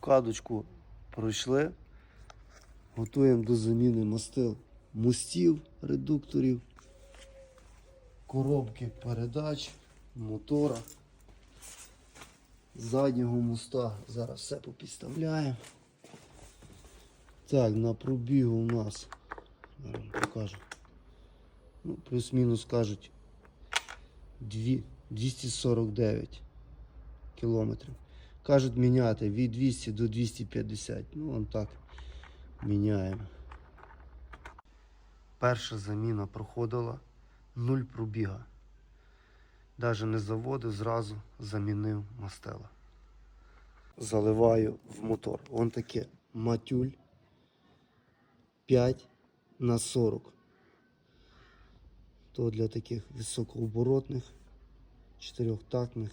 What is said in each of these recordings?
обкладочку пройшли. Готуємо до заміни мастил мостів, редукторів, коробки передач, мотора. Заднього моста зараз все попідставляємо. Так, на пробігу у нас, покажу. Ну, плюс-мінус кажуть 249 кілометрів. Кажуть міняти від 200 до 250. Ну, вон так міняємо. Перша заміна проходила нуль пробіга. Навіть не заводив, зразу замінив мастела. Заливаю в мотор. Вон таке матюль 5 на 40. То для таких високооборотних, чотирьохтактних.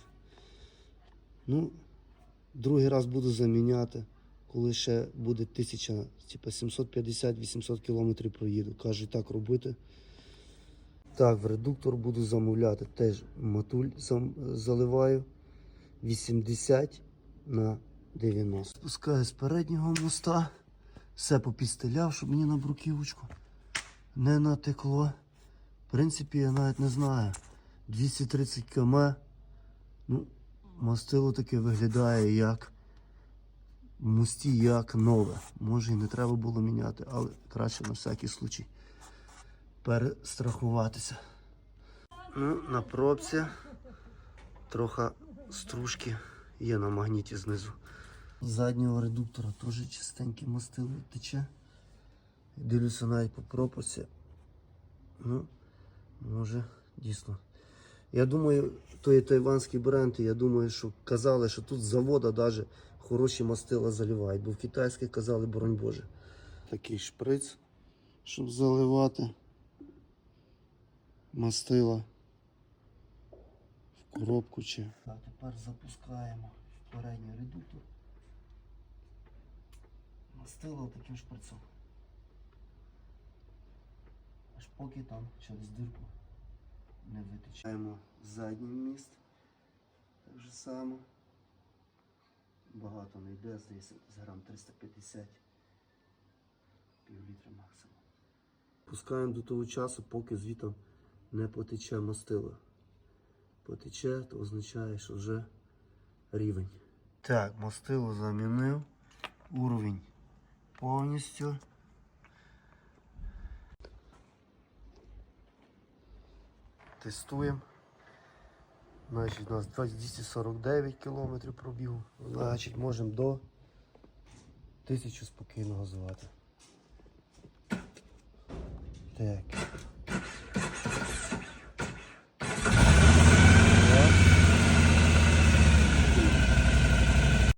Ну, другий раз буду заміняти, коли ще буде 1000, типу 750-800 км проїду. Кажуть, так робити. Так, в редуктор буду замовляти. Теж матуль зам- заливаю 80 на 90. Спускаю з переднього моста. Все попістеляв, щоб мені на бруківочку не натекло. В принципі, я навіть не знаю. 230 км. Ну, мастило таке виглядає як мості як нове. Може і не треба було міняти, але краще на всякий случай перестрахуватися. Ну, на пробці трохи стружки є на магніті знизу. З Заднього редуктора теж чистеньке мастило тече. Дивлюся навіть по пропорці. Ну, може, дійсно. Я думаю, то є тайванський бренд, я думаю, що казали, що тут з завода навіть хороші мастила заливають, бо в китайських казали, боронь Боже. Такий шприц, щоб заливати мастила в коробку чи. Так, тепер запускаємо в передній редуктор. Мастило таким шприцом. Аж поки там через дирку не витичаємо задній міст. Так же само. Багато не йде, здається, з грам 350 пів літра максимум. Пускаємо до того часу, поки звітом не потече мастило. Потече, то означає, що вже рівень. Так, мастило замінив. Уровень повністю. Тестуємо. Значить, у нас 249 кілометрів пробігу. Значить, можемо до 1000 спокійно газувати. Так.